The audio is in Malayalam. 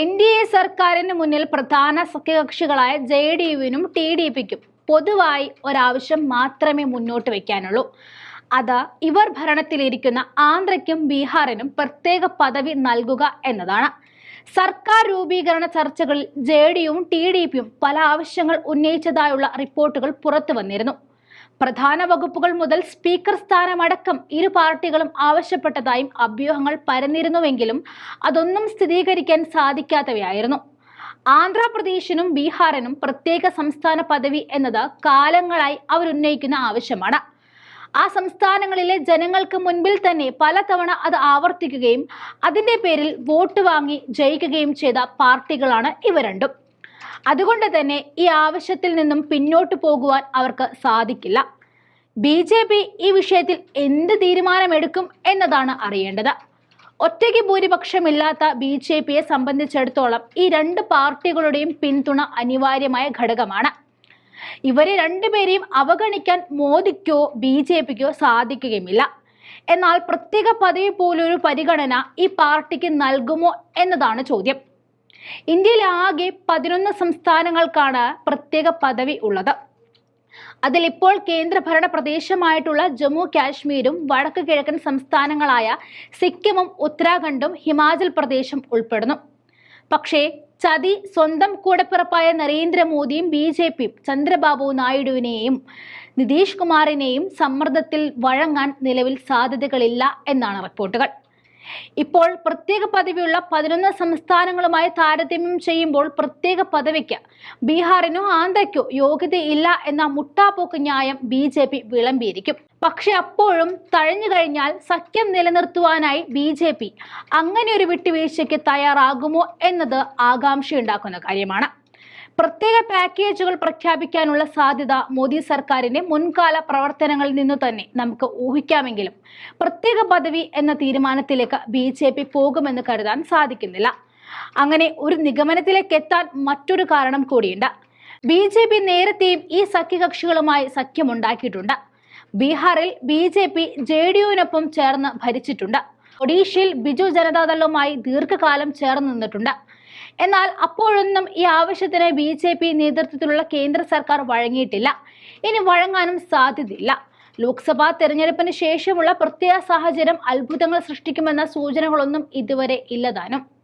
എൻ ഡി എ സർക്കാരിന് മുന്നിൽ പ്രധാന സഖ്യകക്ഷികളായ ജെ ഡി യുവിനും ടി ഡി പിക്കും പൊതുവായി ഒരാവശ്യം മാത്രമേ മുന്നോട്ട് വയ്ക്കാനുള്ളൂ അത് ഇവർ ഭരണത്തിലിരിക്കുന്ന ആന്ധ്രയ്ക്കും ബീഹാറിനും പ്രത്യേക പദവി നൽകുക എന്നതാണ്. സർക്കാർ രൂപീകരണ ചർച്ചകളിൽ ജെ ഡിയും ടി ഡി പിയും പല ആവശ്യങ്ങൾ ഉന്നയിച്ചതായുള്ള റിപ്പോർട്ടുകൾ പുറത്തു വന്നിരുന്നു. പ്രധാന വകുപ്പുകൾ മുതൽ സ്പീക്കർ സ്ഥാനമടക്കം ഇരു പാർട്ടികളും ആവശ്യപ്പെട്ടതായും അഭ്യൂഹങ്ങൾ പരന്നിരുന്നുവെങ്കിലും അതൊന്നും സ്ഥിരീകരിക്കാൻ സാധിക്കാത്തവയായിരുന്നു. ആന്ധ്രാപ്രദേശിനും ബീഹാറിനും പ്രത്യേക സംസ്ഥാന പദവി എന്നത് കാലങ്ങളായി അവരുന്നയിക്കുന്ന ആവശ്യമാണ്. ആ സംസ്ഥാനങ്ങളിലെ ജനങ്ങൾക്ക് മുൻപിൽ തന്നെ പലതവണ അത് ആവർത്തിക്കുകയും അതിന്റെ പേരിൽ വോട്ട് വാങ്ങി ജയിക്കുകയും ചെയ്ത പാർട്ടികളാണ് ഇവ രണ്ടും. അതുകൊണ്ട് തന്നെ ഈ ആവശ്യത്തിൽ നിന്നും പിന്നോട്ട് പോകുവാൻ അവർക്ക് സാധിക്കില്ല. ബി ജെ പി ഈ വിഷയത്തിൽ എന്ത് തീരുമാനമെടുക്കും എന്നതാണ് അറിയേണ്ടത്. ഒറ്റയ്ക്ക് ഭൂരിപക്ഷമില്ലാത്ത ബി ജെ പിയെ സംബന്ധിച്ചിടത്തോളം ഈ രണ്ട് പാർട്ടികളുടെയും പിന്തുണ അനിവാര്യമായ ഘടകമാണ്. ഇവരെ രണ്ടുപേരെയും അവഗണിക്കാൻ മോദിക്കോ ബി ജെ പിക്കോ സാധിക്കുകയുമില്ല. എന്നാൽ പ്രത്യേക പദവി പോലൊരു പരിഗണന ഈ പാർട്ടിക്ക് നൽകുമോ എന്നതാണ് ചോദ്യം. ഇന്ത്യയിലെ ആകെ പതിനൊന്ന് സംസ്ഥാനങ്ങൾക്കാണ് പ്രത്യേക പദവി ഉള്ളത്. അതിൽ ഇപ്പോൾ കേന്ദ്രഭരണ പ്രദേശമായിട്ടുള്ള ജമ്മു കാശ്മീരും വടക്ക് കിഴക്കൻ സംസ്ഥാനങ്ങളായ സിക്കിമും ഉത്തരാഖണ്ഡും ഹിമാചൽ പ്രദേശും ഉൾപ്പെടുന്നു. പക്ഷേ ചതി സ്വന്തം കൂടപ്പിറപ്പായ നരേന്ദ്രമോദിയും ബി ജെ പിയും ചന്ദ്രബാബു നായിഡുവിനെയും നിതീഷ് കുമാറിനെയും സമ്മർദ്ദത്തിൽ വഴങ്ങാൻ നിലവിൽ സാധ്യതകളില്ല എന്നാണ് റിപ്പോർട്ടുകൾ. ഇപ്പോൾ പ്രത്യേക പദവിയുള്ള പതിനൊന്ന് സംസ്ഥാനങ്ങളുമായി താരതമ്യം ചെയ്യുമ്പോൾ പ്രത്യേക പദവിക്ക് ബീഹാറിനോ ആന്ധ്രയ്ക്കോ യോഗ്യതയില്ല എന്ന മുട്ടാപ്പോക്ക് ന്യായം ബി ജെ പി വിളമ്പിയിരിക്കും. പക്ഷെ അപ്പോഴും തഴഞ്ഞു കഴിഞ്ഞാൽ സഖ്യം നിലനിർത്തുവാനായി ബി ജെ പി അങ്ങനെ ഒരു വിട്ടുവീഴ്ചയ്ക്ക് തയ്യാറാകുമോ എന്നത് ആകാംക്ഷയുണ്ടാക്കുന്ന കാര്യമാണ്. പ്രത്യേക പാക്കേജുകൾ പ്രഖ്യാപിക്കാനുള്ള സാധ്യത മോദി സർക്കാരിന്റെ മുൻകാല പ്രവർത്തനങ്ങളിൽ നിന്നു തന്നെ നമുക്ക് ഊഹിക്കാമെങ്കിലും പ്രത്യേക പദവി എന്ന തീരുമാനത്തിലേക്ക് ബി ജെ പി പോകുമെന്ന് കരുതാൻ സാധിക്കുന്നില്ല. അങ്ങനെ ഒരു നിഗമനത്തിലേക്ക് എത്താൻ മറ്റൊരു കാരണം കൂടിയുണ്ട്. ബി ജെ പി നേരത്തെയും ഈ സഖ്യകക്ഷികളുമായി സഖ്യമുണ്ടാക്കിയിട്ടുണ്ട്. ബീഹാറിൽ B J P J D യുവിനൊപ്പം ചേർന്ന് ഭരിച്ചിട്ടുണ്ട്. ഒഡീഷയിൽ ബിജു ജനതാദളുമായി ദീർഘകാലം ചേർന്ന് നിന്നിട്ടുണ്ട്. എന്നാൽ അപ്പോഴൊന്നും ഈ ആവശ്യത്തിന് ബി ജെ പി നേതൃത്വത്തിലുള്ള കേന്ദ്ര സർക്കാർ വഴങ്ങിയിട്ടില്ല. ഇനി വഴങ്ങാനും സാധ്യതയില്ല. ലോക്സഭാ തെരഞ്ഞെടുപ്പിന് ശേഷമുള്ള പ്രത്യേക സാഹചര്യം അത്ഭുതങ്ങൾ സൃഷ്ടിക്കുമെന്ന സൂചനകളൊന്നും ഇതുവരെ ഇല്ലതാനും